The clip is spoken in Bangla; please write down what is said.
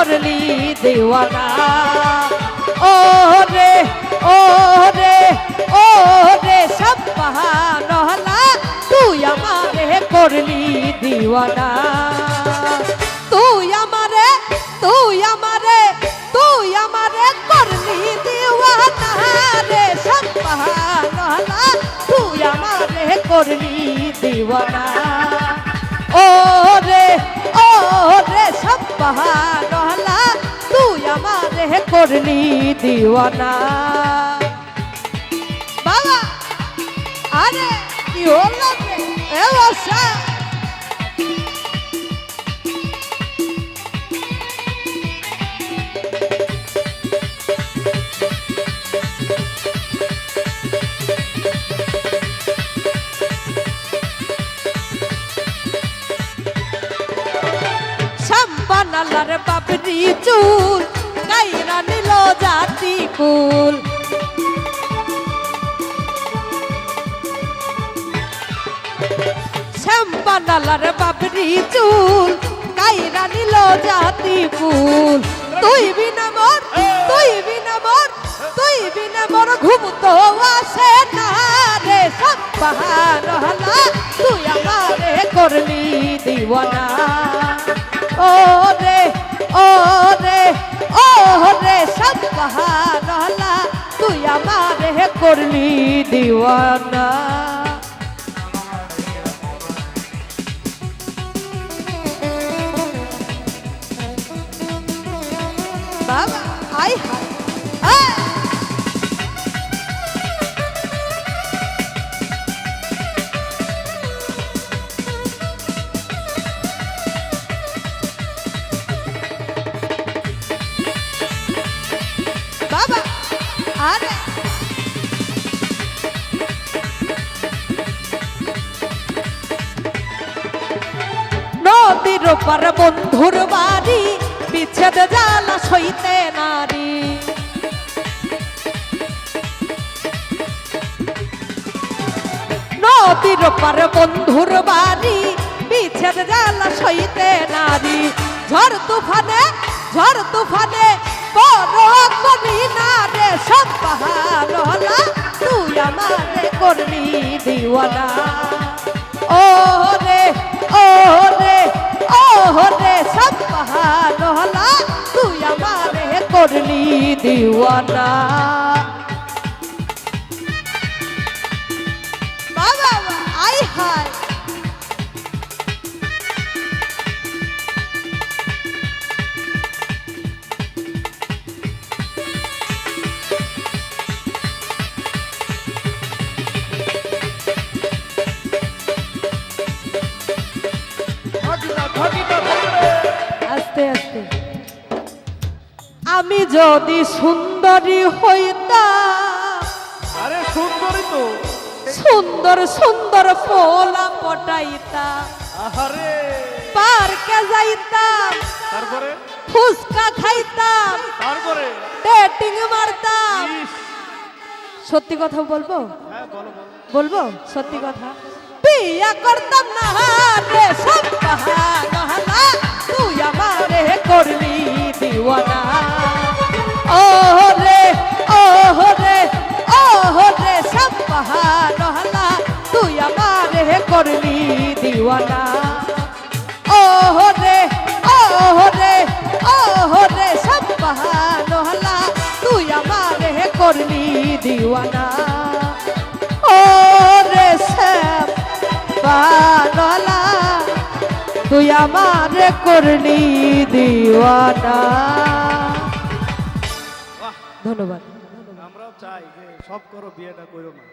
করলি দেওয়ানা। ও রে ও রে ও রে সব নহলা তুই আমারে করলি দিওয়ানা। তুই আমারে তুই আমারে তুই আমারে করলি দিওয়ানা রে সব নহলা তুই আমারে করলি দিওয়ানা। করলি দিওয়ানা বাবা আরে কি হলো? এ বর্ষা সাম্পানালার বাবরি চুল জাতি কুল শ্যাম্পানালার বাবরি চুল কাইরা নিল জাতি ফুল। তুই বিনা মর তুই বিনা মর তুই বিনা মর, ঘুম তো আসে না রে সব বাহার দিওয়ানা। বাবা আই হাই নদীর পার বন্ধুর বাড়ি, বিচ্ছেদ জ্বালা সইতে নারী। নদীর পার বন্ধুর বাড়ি, বিচ্ছেদ জ্বালা সইতে নারী। ঝড় তুফানে ঝড় তুফানে বড় করি না রে সব পাহাড় হলা তুই আমারে করলি দিওয়ানা। সব তুই আমারে করলি দিওয়ানা। বাবা আই হায়। আস্তে আমি যদি সুন্দরী হইতাম আরে সুন্দরী তো। সুন্দর সুন্দর পোলা পটাইতাম আহারে। পার্কে যাইতাম তারপরে? ফুচকা খাইতাম তারপরে? ডেটিং মারতাম সত্যি কথা বলব? হ্যাঁ বলো বলো। বলব? সত্যি কথা? বিয়া করতাম না রে সব তুই আমারে করলি দিওয়ানা। দিওয়ানা। ও রে বাহানা তুই আমার করলি দিওয়ানা। ধন্যবাদ। আমরাও চাই যে সব করো বিয়েটা করো না